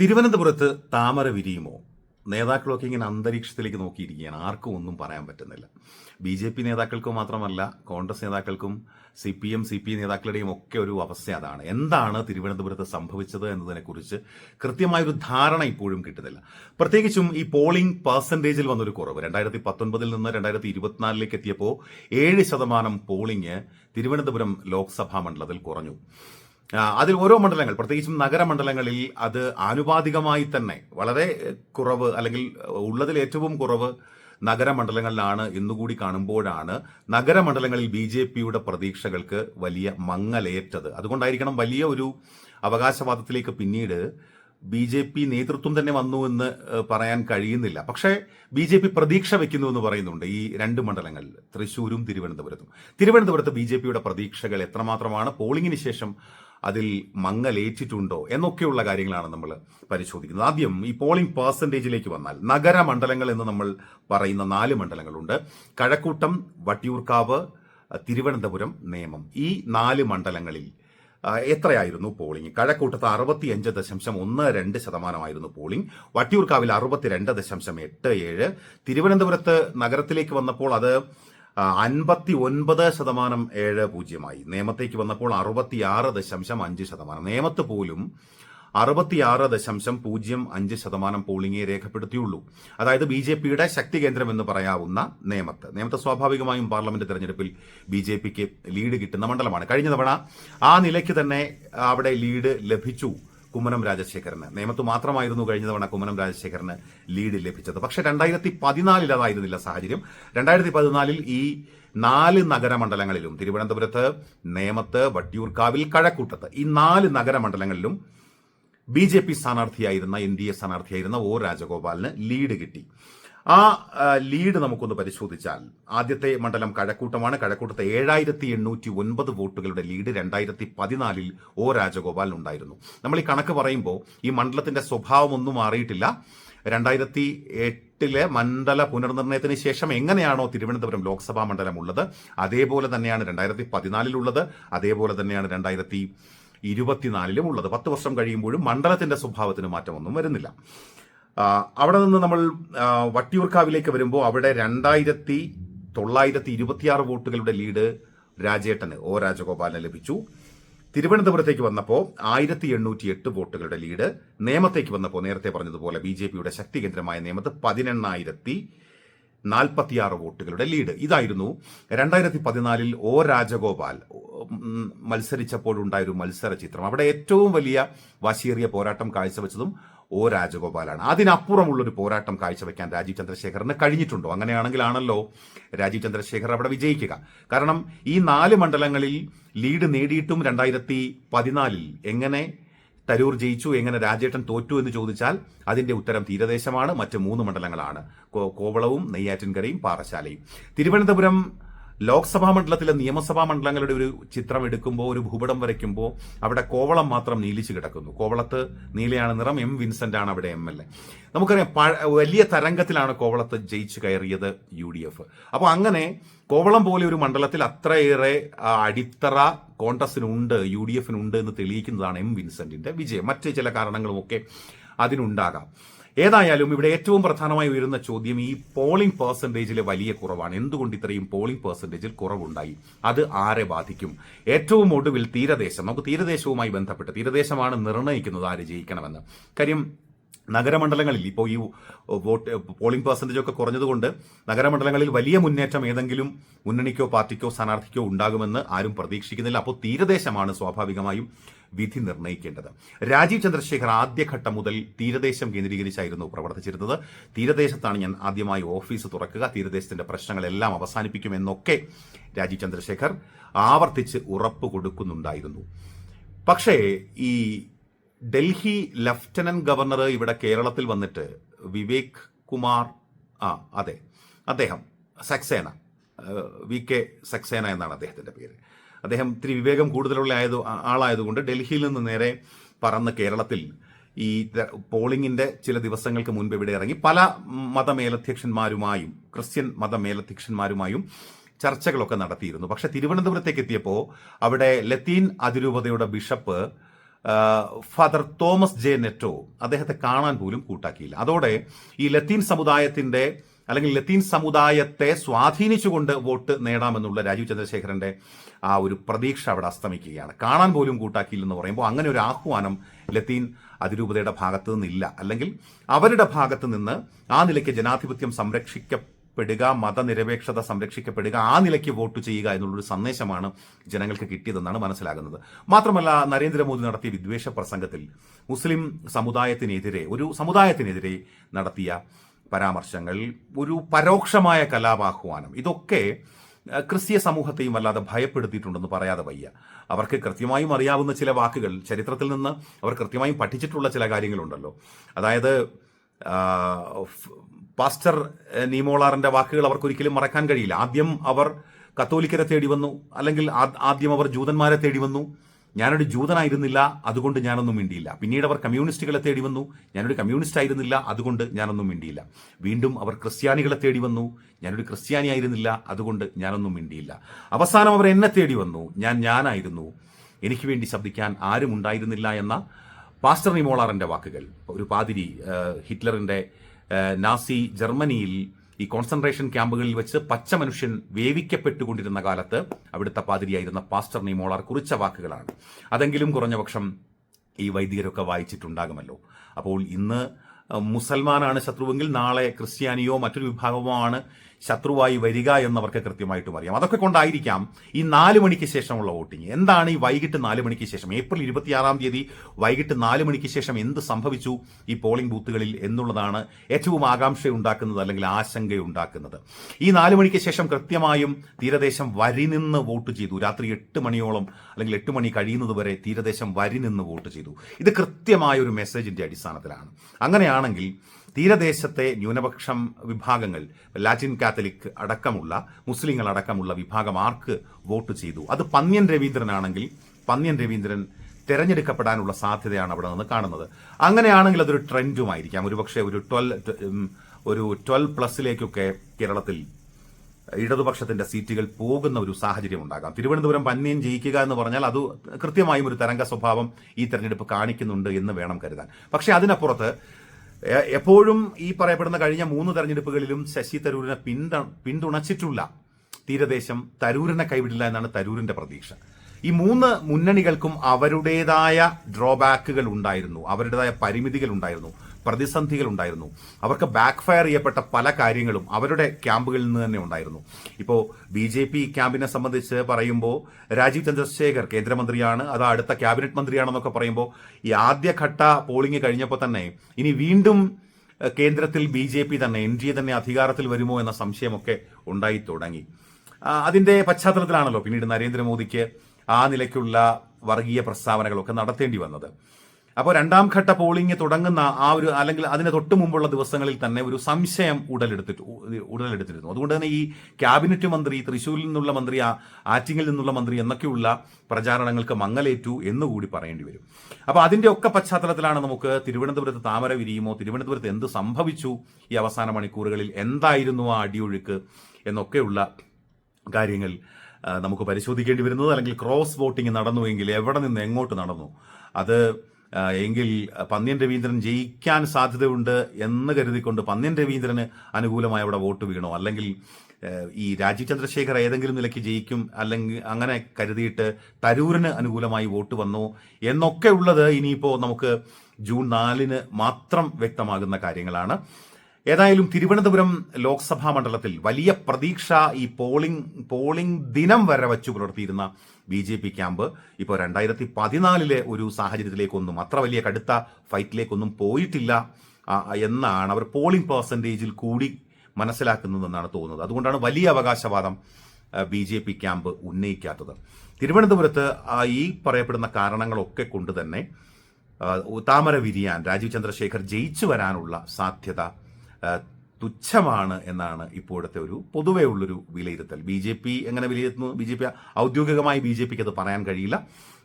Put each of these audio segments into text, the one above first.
തിരുവനന്തപുരത്ത് താമര വിരിയുമോ? നേതാക്കളൊക്കെ ഇങ്ങനെ അന്തരീക്ഷത്തിലേക്ക് നോക്കിയിരിക്കുകയാണ്. ആർക്കും ഒന്നും പറയാൻ പറ്റുന്നില്ല. ബി ജെ പി നേതാക്കൾക്കും മാത്രമല്ല കോൺഗ്രസ് നേതാക്കൾക്കും C P M C P നേതാക്കളുടെയും ഒക്കെ ഒരു അവസ്ഥ അതാണ്. എന്താണ് തിരുവനന്തപുരത്ത് സംഭവിച്ചത് എന്നതിനെക്കുറിച്ച് കൃത്യമായൊരു ധാരണ ഇപ്പോഴും കിട്ടുന്നില്ല. പ്രത്യേകിച്ചും ഈ പോളിംഗ് പെർസെന്റേജിൽ വന്നൊരു കുറവ്. രണ്ടായിരത്തി പത്തൊൻപതിൽ നിന്ന് രണ്ടായിരത്തി ഇരുപത്തിനാലിലേക്ക് എത്തിയപ്പോൾ ഏഴ് ശതമാനം പോളിംഗ് തിരുവനന്തപുരം ലോക്സഭാ മണ്ഡലത്തിൽ കുറഞ്ഞു. അതിൽ ഓരോ മണ്ഡലങ്ങൾ പ്രത്യേകിച്ചും നഗരമണ്ഡലങ്ങളിൽ അത് ആനുപാതികമായി തന്നെ വളരെ കുറവ് അല്ലെങ്കിൽ ഉള്ളതിൽ ഏറ്റവും കുറവ് നഗരമണ്ഡലങ്ങളിലാണ് ഇന്നുകൂടി കാണുമ്പോഴാണ് നഗരമണ്ഡലങ്ങളിൽ ബി ജെ പിയുടെ പ്രതീക്ഷകൾക്ക് വലിയ മങ്ങലേറ്റത്. അതുകൊണ്ടായിരിക്കണം വലിയ ഒരു അവകാശവാദത്തിലേക്ക് പിന്നീട് ബി ജെ പി നേതൃത്വം തന്നെ വന്നു എന്ന് പറയാൻ കഴിയുന്നില്ല. പക്ഷേ ബി ജെ പി പ്രതീക്ഷ വെക്കുന്നു എന്ന് പറയുന്നുണ്ട് ഈ രണ്ട് മണ്ഡലങ്ങളിൽ തൃശൂരും തിരുവനന്തപുരത്തും. തിരുവനന്തപുരത്ത് ബി ജെ പിയുടെ പ്രതീക്ഷകൾ എത്രമാത്രമാണ്? പോളിംഗിന് ശേഷം അതിൽ മങ്ങലേറ്റിട്ടുണ്ടോ എന്നൊക്കെയുള്ള കാര്യങ്ങളാണ് നമ്മൾ പരിശോധിക്കുന്നത്. ആദ്യം ഈ പോളിംഗ് പെർസെന്റേജിലേക്ക് വന്നാൽ നഗര മണ്ഡലങ്ങൾ എന്ന് നമ്മൾ പറയുന്ന നാല് മണ്ഡലങ്ങളുണ്ട്. കഴക്കൂട്ടം വട്ടിയൂർക്കാവ് തിരുവനന്തപുരം നേമം. ഈ നാല് മണ്ഡലങ്ങളിൽ എത്രയായിരുന്നു പോളിംഗ്? കഴക്കൂട്ടത്ത് അറുപത്തി അഞ്ച് ദശാംശം ഒന്ന് രണ്ട് ശതമാനമായിരുന്നു പോളിംഗ്. വട്ടിയൂർക്കാവിൽ അറുപത്തിരണ്ട് ദശാംശം എട്ട് ഏഴ്. തിരുവനന്തപുരത്ത് നഗരത്തിലേക്ക് വന്നപ്പോൾ അത് അൻപത്തി ഒൻപത് ശതമാനം ഏഴ് പൂജ്യമായി. നിയമത്തേക്ക് വന്നപ്പോൾ അറുപത്തിയാറ് ദശാംശം അഞ്ച് ശതമാനം. നിയമത്ത് പോലും അറുപത്തിയാറ് ദശാംശം പൂജ്യം അഞ്ച് ശതമാനം പോളിംഗേ രേഖപ്പെടുത്തിയുള്ളൂ. അതായത് ബി ജെ പിയുടെ ശക്തി കേന്ദ്രം എന്ന് പറയാവുന്ന നേമത്ത്. നേമത്ത് സ്വാഭാവികമായും പാർലമെന്റ് തെരഞ്ഞെടുപ്പിൽ ബി ജെ പിക്ക് ലീഡ് കിട്ടുന്ന മണ്ഡലമാണ്. കഴിഞ്ഞ തവണ ആ നിലയ്ക്ക് തന്നെ അവിടെ ലീഡ് ലഭിച്ചു. കുമ്മനം രാജശേഖരന്. നേമത്ത് മാത്രമായിരുന്നു കഴിഞ്ഞ തവണ കുമ്മനം രാജശേഖരന് ലീഡ് ലഭിച്ചത്. പക്ഷെ രണ്ടായിരത്തി പതിനാലിൽ അതായിരുന്നില്ല സാഹചര്യം. രണ്ടായിരത്തി പതിനാലിൽ ഈ നാല് നഗരമണ്ഡലങ്ങളിലും തിരുവനന്തപുരത്ത് നേമത്ത് വട്ടിയൂർക്കാവിൽ കഴക്കൂട്ടത്ത് ഈ നാല് നഗരമണ്ഡലങ്ങളിലും ബി ജെ പി സ്ഥാനാർത്ഥിയായിരുന്ന എൻ ഡി എ സ്ഥാനാർത്ഥിയായിരുന്ന ഒ രാജഗോപാലിന് ലീഡ് കിട്ടി. ആ ലീഡ് നമുക്കൊന്ന് പരിശോധിച്ചാൽ ആദ്യത്തെ മണ്ഡലം കഴക്കൂട്ടമാണ്. കഴക്കൂട്ടത്തെ ഏഴായിരത്തി എണ്ണൂറ്റി ഒൻപത് വോട്ടുകളുടെ ലീഡ് രണ്ടായിരത്തി പതിനാലിൽ ഒ രാജഗോപാലിനുണ്ടായിരുന്നു നമ്മൾ ഈ കണക്ക് പറയുമ്പോൾ ഈ മണ്ഡലത്തിന്റെ സ്വഭാവമൊന്നും മാറിയിട്ടില്ല. രണ്ടായിരത്തി എട്ടിലെ മണ്ഡല പുനർനിർണയത്തിന് ശേഷം എങ്ങനെയാണോ തിരുവനന്തപുരം ലോക്സഭാ മണ്ഡലം ഉള്ളത് അതേപോലെ തന്നെയാണ് രണ്ടായിരത്തി പതിനാലിലുള്ളത് അതേപോലെ തന്നെയാണ് രണ്ടായിരത്തി ഇരുപത്തിനാലിലും ഉള്ളത്. പത്ത് വർഷം കഴിയുമ്പോഴും മണ്ഡലത്തിന്റെ സ്വഭാവത്തിന് മാറ്റമൊന്നും വരുന്നില്ല. അവിടെ നിന്ന് നമ്മൾ വട്ടിയൂർക്കാവിലേക്ക് വരുമ്പോൾ അവിടെ രണ്ടായിരത്തി തൊള്ളായിരത്തി ഇരുപത്തിയാറ് വോട്ടുകളുടെ ലീഡ് രാജേട്ടന് ഒ രാജഗോപാലിന് ലഭിച്ചു. തിരുവനന്തപുരത്തേക്ക് വന്നപ്പോൾ ആയിരത്തി എണ്ണൂറ്റി എട്ട് വോട്ടുകളുടെ ലീഡ്. നേമത്തേക്ക് വന്നപ്പോൾ നേരത്തെ പറഞ്ഞതുപോലെ ബി ജെ പിയുടെ ശക്തി കേന്ദ്രമായ നേമത്ത് പതിനെണ്ണായിരത്തി നാൽപ്പത്തിയാറ് വോട്ടുകളുടെ ലീഡ്. ഇതായിരുന്നു രണ്ടായിരത്തി പതിനാലിൽ ഒ രാജഗോപാൽ മത്സരിച്ചപ്പോഴുണ്ടായ മത്സരിച്ചപ്പോഴുണ്ടായൊരു മത്സര ചിത്രം അവിടെ ഏറ്റവും വലിയ വാശിയേറിയ പോരാട്ടം കാഴ്ചവെച്ചതും ഒ രാജഗോപാലാണ്. അതിനപ്പുറമുള്ളൊരു പോരാട്ടം കാഴ്ചവെക്കാൻ രാജീവ് ചന്ദ്രശേഖറിന് കഴിഞ്ഞിട്ടുണ്ടോ? അങ്ങനെയാണെങ്കിലാണല്ലോ രാജീവ് ചന്ദ്രശേഖർ അവിടെ വിജയിക്കുക. കാരണം ഈ നാല് മണ്ഡലങ്ങളിൽ ലീഡ് നേടിയിട്ടും രണ്ടായിരത്തി പതിനാലിൽ എങ്ങനെ തരൂർ ജയിച്ചു എങ്ങനെ രാജേട്ടൻ തോറ്റു എന്ന് ചോദിച്ചാൽ അതിന്റെ ഉത്തരം തീരദേശമാണ് മറ്റ് മൂന്ന് മണ്ഡലങ്ങളാണ്. കോവളവും നെയ്യാറ്റിൻകരയും പാറശാലയും തിരുവനന്തപുരം ലോക്സഭാ മണ്ഡലത്തിലെ നിയമസഭാ മണ്ഡലങ്ങളുടെ ഒരു ചിത്രം എടുക്കുമ്പോൾ ഒരു ഭൂപടം വരയ്ക്കുമ്പോൾ അവിടെ കോവളം മാത്രം നീലിച്ചു കിടക്കുന്നു. കോവളത്ത് നീലയാണ് നിറം എം വിൻസെന്റ് ആണ് അവിടെ എം എൽ എ. നമുക്കറിയാം വലിയ തരംഗത്തിലാണ് കോവളത്ത് ജയിച്ചു കയറിയത് യു ഡി എഫ്. അപ്പോൾ അങ്ങനെ കോവളം പോലെ ഒരു മണ്ഡലത്തിൽ അത്രയേറെ അടിത്തറ കോൺഗ്രസിനുണ്ട് യു ഡി എഫിനുണ്ട് എന്ന് തെളിയിക്കുന്നതാണ് എം വിൻസെന്റിന്റെ വിജയം. മറ്റ് ചില കാരണങ്ങളുമൊക്കെ അതിനുണ്ടാകാം. ഏതായാലും ഇവിടെ ഏറ്റവും പ്രധാനമായി ഉയരുന്ന ചോദ്യം ഈ പോളിംഗ് പെർസെന്റേജിലെ വലിയ കുറവാണ്. എന്തുകൊണ്ട് ഇത്രയും പോളിംഗ് പെർസെന്റേജിൽ കുറവുണ്ടായി? അത് ആരെ ബാധിക്കും? ഏറ്റവും ഒടുവിൽ തീരദേശം. നമുക്ക് തീരദേശവുമായി ബന്ധപ്പെട്ട് തീരദേശമാണ് നിർണയിക്കുന്നത് ആര് ജയിക്കണമെന്ന്. കാര്യം നഗരമണ്ഡലങ്ങളിൽ ഇപ്പോൾ ഈ വോട്ട് പോളിംഗ് പെർസെന്റേജ് ഒക്കെ കുറഞ്ഞതുകൊണ്ട് നഗരമണ്ഡലങ്ങളിൽ വലിയ മുന്നേറ്റം ഏതെങ്കിലും മുന്നണിക്കോ പാർട്ടിക്കോ സ്ഥാനാർത്ഥിക്കോ ഉണ്ടാകുമെന്ന് ആരും പ്രതീക്ഷിക്കുന്നില്ല. അപ്പോൾ തീരദേശമാണ് സ്വാഭാവികമായും വിധി നിർണയിക്കേണ്ടത് രാജീവ് ചന്ദ്രശേഖർ ആദ്യഘട്ടം മുതൽ തീരദേശം കേന്ദ്രീകരിച്ചായിരുന്നു പ്രവർത്തിച്ചിരുന്നത്. തീരദേശത്താണ് ഞാൻ ആദ്യമായി ഓഫീസ് തുറക്കുക. തീരദേശത്തിന്റെ പ്രശ്നങ്ങളെല്ലാം അവസാനിപ്പിക്കുമെന്നൊക്കെ രാജീവ് ചന്ദ്രശേഖർ ആവർത്തിച്ച് ഉറപ്പ് കൊടുക്കുന്നുണ്ടായിരുന്നു. പക്ഷേ ഈ ഡൽഹി ലഫ്റ്റനന്റ് ഗവർണർ ഇവിടെ കേരളത്തിൽ വന്നിട്ട് വിവേക് കുമാർ ആ അതെ അദ്ദേഹം സക്സേന വി കെ സക്സേന എന്നാണ് അദ്ദേഹത്തിന്റെ പേര്. അദ്ദേഹം ഇത്തിരി വിവേകം കൂടുതലുള്ള ആയത് ആളായതുകൊണ്ട് ഡൽഹിയിൽ നിന്ന് നേരെ പറന്ന് കേരളത്തിൽ ഈ പോളിംഗിന്റെ ചില ദിവസങ്ങൾക്ക് മുൻപ് ഇവിടെ ഇറങ്ങി. പല മതമേലധ്യക്ഷന്മാരുമായും ക്രിസ്ത്യൻ മതമേലധ്യക്ഷന്മാരുമായും ചർച്ചകളൊക്കെ നടത്തിയിരുന്നു. പക്ഷെ തിരുവനന്തപുരത്തേക്ക് എത്തിയപ്പോൾ അവിടെ ലത്തീൻ അതിരൂപതയുടെ bishop father Thomas J Netto അദ്ദേഹത്തെ കാണാൻ പോലും കൂട്ടാക്കിയില്ല. അതോടെ ഈ ലത്തീൻ സമുദായത്തിന്റെ അല്ലെങ്കിൽ ലത്തീൻ സമുദായത്തെ സ്വാധീനിച്ചുകൊണ്ട് വോട്ട് നേടാമെന്നുള്ള രാജീവ് ചന്ദ്രശേഖരന്റെ ആ ഒരു പ്രതീക്ഷ അവിടെ അസ്തമിക്കുകയാണ്. കാണാൻ പോലും കൂട്ടാക്കിയില്ലെന്ന് പറയുമ്പോൾ അങ്ങനെ ഒരു ആഹ്വാനം ലത്തീൻ അതിരൂപതയുടെ ഭാഗത്തു നിന്നില്ല. അല്ലെങ്കിൽ അവരുടെ ഭാഗത്ത് നിന്ന് ആ നിലയ്ക്ക് ജനാധിപത്യം സംരക്ഷിക്കപ്പെടുക മതനിരപേക്ഷത സംരക്ഷിക്കപ്പെടുക ആ നിലയ്ക്ക് വോട്ട് ചെയ്യുക എന്നുള്ളൊരു സന്ദേശമാണ് ജനങ്ങൾക്ക് കിട്ടിയതെന്നാണ് മനസ്സിലാകുന്നത്. മാത്രമല്ല നരേന്ദ്രമോദി നടത്തിയ വിദ്വേഷ പ്രസംഗത്തിൽ മുസ്ലിം സമുദായത്തിനെതിരെ ഒരു സമുദായത്തിനെതിരെ നടത്തിയ പരാമർശങ്ങൾ ഒരു പരോക്ഷമായ കലാപാഹ്വാനം ഇതൊക്കെ ക്രിസ്തീയ സമൂഹത്തെയും വല്ലാതെ ഭയപ്പെടുത്തിയിട്ടുണ്ടെന്ന് പറയാതെ വയ്യ. അവർക്ക് കൃത്യമായും അറിയാവുന്ന ചില വാക്കുകൾ ചരിത്രത്തിൽ നിന്ന് അവർ കൃത്യമായും പഠിച്ചിട്ടുള്ള ചില കാര്യങ്ങളുണ്ടല്ലോ. അതായത് പാസ്റ്റർ നീമോളാറിന്റെ വാക്കുകൾ അവർക്ക് ഒരിക്കലും മറക്കാൻ കഴിയില്ല. ആദ്യം അവർ കത്തോലിക്കരെ തേടി വന്നു അല്ലെങ്കിൽ ആദ്യം അവർ ജൂതന്മാരെ തേടി വന്നു. ഞാനൊരു ജൂതനായിരുന്നില്ല അതുകൊണ്ട് ഞാനൊന്നും മിണ്ടിയില്ല. പിന്നീട് അവർ കമ്മ്യൂണിസ്റ്റുകളെ തേടി വന്നു. ഞാനൊരു കമ്മ്യൂണിസ്റ്റ് ആയിരുന്നില്ല അതുകൊണ്ട് ഞാനൊന്നും മിണ്ടിയില്ല. വീണ്ടും അവർ ക്രിസ്ത്യാനികളെ തേടി വന്നു. ഞാനൊരു ക്രിസ്ത്യാനി ആയിരുന്നില്ല അതുകൊണ്ട് ഞാനൊന്നും മിണ്ടിയില്ല. അവസാനം അവർ എന്നെ തേടി വന്നു. ഞാൻ ഞാനായിരുന്നു. എനിക്ക് വേണ്ടി ശബ്ദിക്കാൻ ആരും ഉണ്ടായിരുന്നില്ല എന്ന പാസ്റ്റർ നിമോളാറിന്റെ വാക്കുകൾ. ഒരു പാതിരി ഹിറ്റ്ലറിന്റെ നാസി ജർമ്മനിയിൽ ഈ കോൺസെൻട്രേഷൻ ക്യാമ്പുകളിൽ വെച്ച് പച്ച മനുഷ്യൻ വേവിക്കപ്പെട്ടുകൊണ്ടിരുന്ന കാലത്ത് അവിടുത്തെ പാതിരിയായിരുന്ന പാസ്റ്റർ നീമോളാർ കുറിച്ച വാക്കുകളാണ്. അതെങ്കിലും കുറഞ്ഞപക്ഷം ഈ വൈദികരൊക്കെ വായിച്ചിട്ടുണ്ടാകുമല്ലോ. അപ്പോൾ ഇന്ന് മുസൽമാനാണ് ശത്രുവെങ്കിൽ നാളെ ക്രിസ്ത്യാനിയോ മറ്റൊരു വിഭാഗമോ ആണ് ശത്രുവായി വരിക എന്നവർക്ക് കൃത്യമായിട്ടും അറിയാം. അതൊക്കെ കൊണ്ടായിരിക്കാം ഈ നാല് മണിക്ക് ശേഷമുള്ള വോട്ടിംഗ്. എന്താണ് ഈ വൈകിട്ട് നാല് മണിക്ക് ശേഷം? ഏപ്രിൽ ഇരുപത്തിയാറാം തീയതി വൈകിട്ട് നാല് മണിക്ക് ശേഷം എന്ത് സംഭവിച്ചു ഈ പോളിംഗ് ബൂത്തുകളിൽ എന്നുള്ളതാണ് ഏറ്റവും ആകാംക്ഷയുണ്ടാക്കുന്നത് അല്ലെങ്കിൽ ആശങ്കയുണ്ടാക്കുന്നത്. ഈ നാല് മണിക്ക് ശേഷം കൃത്യമായും തീരദേശം വരി നിന്ന് വോട്ട് ചെയ്തു. രാത്രി എട്ട് മണിയോളം അല്ലെങ്കിൽ എട്ട് മണി കഴിയുന്നത് വരെ തീരദേശം വരി നിന്ന് വോട്ട് ചെയ്തു. ഇത് കൃത്യമായ ഒരു മെസ്സേജിന്റെ അടിസ്ഥാനത്തിലാണ്. അങ്ങനെയാണെങ്കിൽ തീരദേശത്തെ ന്യൂനപക്ഷം വിഭാഗങ്ങൾ ലാറ്റിൻ കാത്തലിക് അടക്കമുള്ള മുസ്ലിങ്ങൾ അടക്കമുള്ള വിഭാഗം ആർക്ക് വോട്ട് ചെയ്തു. അത് പന്ന്യൻ രവീന്ദ്രനാണെങ്കിൽ പന്ന്യൻ രവീന്ദ്രൻ തെരഞ്ഞെടുക്കപ്പെടാനുള്ള സാധ്യതയാണ് അവിടെ നിന്ന് കാണുന്നത്. അങ്ങനെയാണെങ്കിൽ അതൊരു ട്രെൻഡുമായിരിക്കാം. ഒരുപക്ഷെ ഒരു ട്വൽവ് ഒരു ട്വൽവ് പ്ലസിലേക്കൊക്കെ കേരളത്തിൽ ഇടതുപക്ഷത്തിന്റെ സീറ്റുകൾ പോകുന്ന ഒരു സാഹചര്യം ഉണ്ടാകാം. തിരുവനന്തപുരം പന്നിയൻ ജയിക്കുക എന്ന് പറഞ്ഞാൽ അത് കൃത്യമായും ഒരു തരംഗ സ്വഭാവം ഈ തെരഞ്ഞെടുപ്പ് കാണിക്കുന്നുണ്ട് എന്ന് വേണം കരുതാൻ. പക്ഷേ അതിനപ്പുറത്ത് എപ്പോഴും ഈ പറയപ്പെടുന്ന കഴിഞ്ഞ മൂന്ന് തെരഞ്ഞെടുപ്പുകളിലും ശശി തരൂരിനെ പിന്ത പിന്തുണച്ചിട്ടുള്ള തീരദേശം തരൂരിനെ കൈവിടില്ല എന്നാണ് തരൂരിന്റെ പ്രതീക്ഷ. ഈ മൂന്ന് മുന്നണികൾക്കും അവരുടേതായ ഡ്രോബാക്കുകൾ ഉണ്ടായിരുന്നു. അവരുടേതായ പരിമിതികൾ ഉണ്ടായിരുന്നു. പ്രതിസന്ധികൾ ഉണ്ടായിരുന്നു അവർക്ക് ബാക്ക് ഫയർ ചെയ്യപ്പെട്ട പല കാര്യങ്ങളും അവരുടെ ക്യാമ്പുകളിൽ നിന്ന് തന്നെ ഉണ്ടായിരുന്നു. ഇപ്പോൾ ബി ജെ പി ക്യാമ്പിനെ സംബന്ധിച്ച് പറയുമ്പോൾ രാജീവ് ചന്ദ്രശേഖർ കേന്ദ്രമന്ത്രിയാണ് അത് അടുത്ത ക്യാബിനറ്റ് മന്ത്രിയാണെന്നൊക്കെ പറയുമ്പോൾ ഈ ആദ്യഘട്ട പോളിംഗ് കഴിഞ്ഞപ്പോൾ തന്നെ ഇനി വീണ്ടും കേന്ദ്രത്തിൽ ബി ജെ പി തന്നെ എൻ ഡി എ തന്നെ അധികാരത്തിൽ വരുമോ എന്ന സംശയമൊക്കെ ഉണ്ടായി തുടങ്ങി. അതിന്റെ പശ്ചാത്തലത്തിലാണല്ലോ പിന്നീട് നരേന്ദ്രമോദിക്ക് ആ നിലയ്ക്കുള്ള വർഗീയ പ്രസ്താവനകളൊക്കെ നടത്തേണ്ടി വന്നത്. അപ്പോൾ രണ്ടാം ഘട്ട പോളിംഗ് തുടങ്ങുന്ന ആ ഒരു അല്ലെങ്കിൽ അതിന് തൊട്ട് മുമ്പുള്ള ദിവസങ്ങളിൽ തന്നെ ഒരു സംശയം ഉടലെടുത്തിട്ട് ഉടലെടുത്തിരുന്നു. അതുകൊണ്ട് തന്നെ ഈ ക്യാബിനറ്റ് മന്ത്രി തൃശ്ശൂരിൽ നിന്നുള്ള മന്ത്രി ആറ്റിങ്ങിൽ നിന്നുള്ള മന്ത്രി എന്നൊക്കെയുള്ള പ്രചാരണങ്ങൾക്ക് മങ്ങലേറ്റു എന്നുകൂടി പറയേണ്ടി വരും. അപ്പോൾ അതിന്റെ ഒക്കെ പശ്ചാത്തലത്തിലാണ് നമുക്ക് തിരുവനന്തപുരത്ത് താമര വിരിയുമോ തിരുവനന്തപുരത്ത് എന്ത് സംഭവിച്ചു ഈ അവസാന മണിക്കൂറുകളിൽ എന്തായിരുന്നു ആ അടിയൊഴുക്ക് എന്നൊക്കെയുള്ള കാര്യങ്ങൾ നമുക്ക് പരിശോധിക്കേണ്ടി വരുന്നത് അല്ലെങ്കിൽ ക്രോസ് വോട്ടിംഗ് നടന്നുവെങ്കിൽ എവിടെ നിന്ന് എങ്ങോട്ട് നടന്നു? അത് എങ്കിൽ പന്ന്യൻ രവീന്ദ്രൻ ജയിക്കാൻ സാധ്യതയുണ്ട് എന്ന് കരുതിക്കൊണ്ട് പന്ന്യൻ രവീന്ദ്രന് അനുകൂലമായി അവിടെ വോട്ട് വീണോ? അല്ലെങ്കിൽ ഈ രാജീവ് ചന്ദ്രശേഖർ ഏതെങ്കിലും നിലയ്ക്ക് ജയിക്കും അല്ലെങ്കിൽ അങ്ങനെ കരുതിയിട്ട് തരൂരിന് അനുകൂലമായി വോട്ട് വന്നോ? എന്നൊക്കെ ഉള്ളത് ഇനിയിപ്പോൾ നമുക്ക് ജൂൺ നാലിന് മാത്രം വ്യക്തമാകുന്ന കാര്യങ്ങളാണ്. ഏതായാലും തിരുവനന്തപുരം ലോക്സഭാ മണ്ഡലത്തിൽ വലിയ പ്രതീക്ഷ ഈ പോളിംഗ് പോളിംഗ് ദിനം വരെ വച്ചു പുലർത്തിയിരുന്ന ബി ജെ പി ക്യാമ്പ് ഇപ്പോൾ രണ്ടായിരത്തി പതിനാലിലെ ഒരു സാഹചര്യത്തിലേക്കൊന്നും അത്ര വലിയ കടുത്ത ഫൈറ്റിലേക്കൊന്നും പോയിട്ടില്ല എന്നാണ് അവർ പോളിംഗ് പെർസെന്റേജിൽ കൂടി മനസ്സിലാക്കുന്നതെന്നാണ് തോന്നുന്നത്. അതുകൊണ്ടാണ് വലിയ അവകാശവാദം ബി ജെ പി ക്യാമ്പ് ഉന്നയിക്കാത്തത്. തിരുവനന്തപുരത്ത് ഈ പറയപ്പെടുന്ന കാരണങ്ങളൊക്കെ കൊണ്ട് തന്നെ താമര വിരിയാൻ രാജീവ് ചന്ദ്രശേഖർ ജയിച്ചു വരാനുള്ള സാധ്യത തുച്ഛമാണ് എന്നാണ് ഇപ്പോഴത്തെ ഒരു പൊതുവേ ഉള്ളൊരു വിലയിരുത്തൽ. ബി ജെ പി എങ്ങനെ വിലയിരുത്തുന്നു? ബി ജെ പി ഔദ്യോഗികമായി ബി ജെ പിക്ക് അത് പറയാൻ കഴിയില്ല.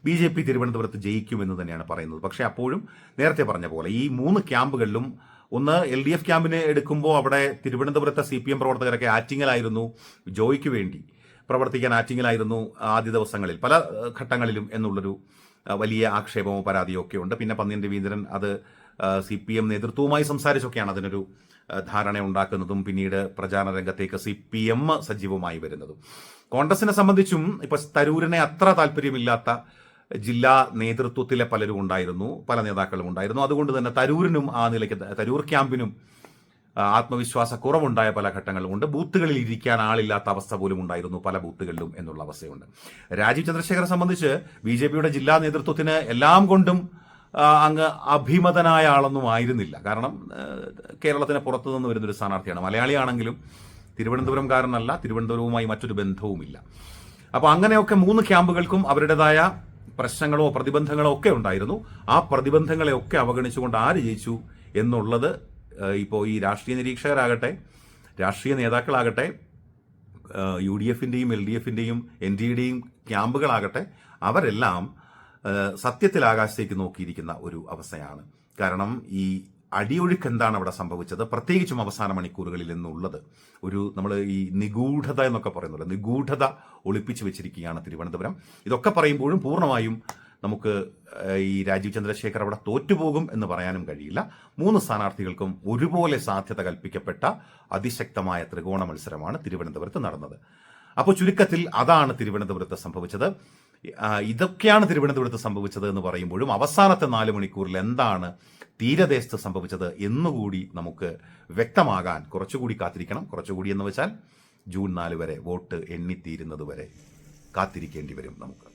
ബി ജെ പി തിരുവനന്തപുരത്ത് ജയിക്കുമെന്ന് തന്നെയാണ് പറയുന്നത്. പക്ഷേ അപ്പോഴും നേരത്തെ പറഞ്ഞ പോലെ ഈ മൂന്ന് ക്യാമ്പുകളിലും ഒന്ന് എൽ ഡി എഫ് ക്യാമ്പിനെ എടുക്കുമ്പോൾ അവിടെ തിരുവനന്തപുരത്തെ സി പി എം പ്രവർത്തകരൊക്കെ ആറ്റിങ്ങലായിരുന്നു. ജോയ്ക്ക് വേണ്ടി പ്രവർത്തിക്കാൻ ആറ്റിങ്ങലായിരുന്നു ആദ്യ ദിവസങ്ങളിൽ. പല ഘട്ടങ്ങളിലും എന്നുള്ളൊരു വലിയ ആക്ഷേപമോ പരാതിയോ ഒക്കെ ഉണ്ട്. പിന്നെ പന്നിയൻ രവീന്ദ്രൻ അത് സി പി എം നേതൃത്വവുമായി സംസാരിച്ചൊക്കെയാണ് അതിനൊരു ധാരണ ഉണ്ടാക്കുന്നതും പിന്നീട് പ്രചാരണ രംഗത്തേക്ക് സി പി എം സജീവമായി വരുന്നതും. കോൺഗ്രസിനെ സംബന്ധിച്ചും ഇപ്പൊ തരൂരിനെ അത്ര താല്പര്യമില്ലാത്ത ജില്ലാ നേതൃത്വത്തിലെ പലരും ഉണ്ടായിരുന്നു പല നേതാക്കളും ഉണ്ടായിരുന്നു. അതുകൊണ്ട് തന്നെ തരൂരിനും ആ നിലയ്ക്ക് തരൂർ ക്യാമ്പിനും ആത്മവിശ്വാസ കുറവുണ്ടായ പല ഘട്ടങ്ങളുമുണ്ട്. ബൂത്തുകളിൽ ഇരിക്കാൻ ആളില്ലാത്ത അവസ്ഥ പോലും ഉണ്ടായിരുന്നു പല ബൂത്തുകളിലും എന്നുള്ള അവസ്ഥയുണ്ട്. രാജീവ് ചന്ദ്രശേഖരെ സംബന്ധിച്ച് ബി ജില്ലാ നേതൃത്വത്തിന് എല്ലാം കൊണ്ടും അങ്ങ് അഭിമതനായ ആളൊന്നും ആയിരുന്നില്ല. കാരണം കേരളത്തിന് പുറത്തു നിന്ന് വരുന്നൊരു സ്ഥാനാർത്ഥിയാണ്. മലയാളിയാണെങ്കിലും തിരുവനന്തപുരം കാരനല്ല തിരുവനന്തപുരവുമായി മറ്റൊരു ബന്ധവുമില്ല. അപ്പോൾ അങ്ങനെയൊക്കെ മൂന്ന് ക്യാമ്പുകൾക്കും അവരുടേതായ പ്രശ്നങ്ങളോ പ്രതിബന്ധങ്ങളോ ഒക്കെ ഉണ്ടായിരുന്നു. ആ പ്രതിബന്ധങ്ങളെ ഒക്കെ അവഗണിച്ചുകൊണ്ട് ആര് ജയിച്ചു എന്നുള്ളത് ഇപ്പോൾ ഈ രാഷ്ട്രീയ നിരീക്ഷകരാകട്ടെ രാഷ്ട്രീയ നേതാക്കളാകട്ടെ യു ഡി എഫിന്റെയും എൽ ഡി എഫിന്റെയും എൻ ഡി എയുടെയും ക്യാമ്പുകളാകട്ടെ അവരെല്ലാം സത്യത്തിൽ ആകാശത്തേക്ക് നോക്കിയിരിക്കുന്ന ഒരു അവസ്ഥയാണ്. കാരണം ഈ അടിയൊഴുക്ക് എന്താണ് അവിടെ സംഭവിച്ചത്? പ്രത്യേകിച്ചും അവസാന മണിക്കൂറുകളിൽ എന്നുള്ളത് ഒരു നമ്മൾ ഈ നിഗൂഢത എന്നൊക്കെ പറയുന്നത് നിഗൂഢത ഒളിപ്പിച്ചു വെച്ചിരിക്കുകയാണ് തിരുവനന്തപുരം. ഇതൊക്കെ പറയുമ്പോഴും പൂർണമായും നമുക്ക് ഈ രാജീവ് ചന്ദ്രശേഖർ അവിടെ തോറ്റുപോകും എന്ന് പറയാനും കഴിയില്ല. മൂന്ന് സ്ഥാനാർത്ഥികൾക്കും ഒരുപോലെ സാധ്യത കൽപ്പിക്കപ്പെട്ട അതിശക്തമായ ത്രികോണ മത്സരമാണ് തിരുവനന്തപുരത്ത് നടന്നത്. അപ്പോൾ ചുരുക്കത്തിൽ അതാണ് തിരുവനന്തപുരത്ത് സംഭവിച്ചത്. ഇതൊക്കെയാണ് തിരുവനന്തപുരത്ത് സംഭവിച്ചത് എന്ന് പറയുമ്പോഴും അവസാനത്തെ നാല് മണിക്കൂറിൽ എന്താണ് തീരദേശത്ത് സംഭവിച്ചത് എന്നുകൂടി നമുക്ക് വ്യക്തമാകാൻ കുറച്ചുകൂടി കാത്തിരിക്കണം. കുറച്ചുകൂടി എന്ന് വെച്ചാൽ ജൂൺ നാല് വരെ വോട്ട് എണ്ണിത്തീരുന്നത് വരെ കാത്തിരിക്കേണ്ടി വരും നമുക്ക്.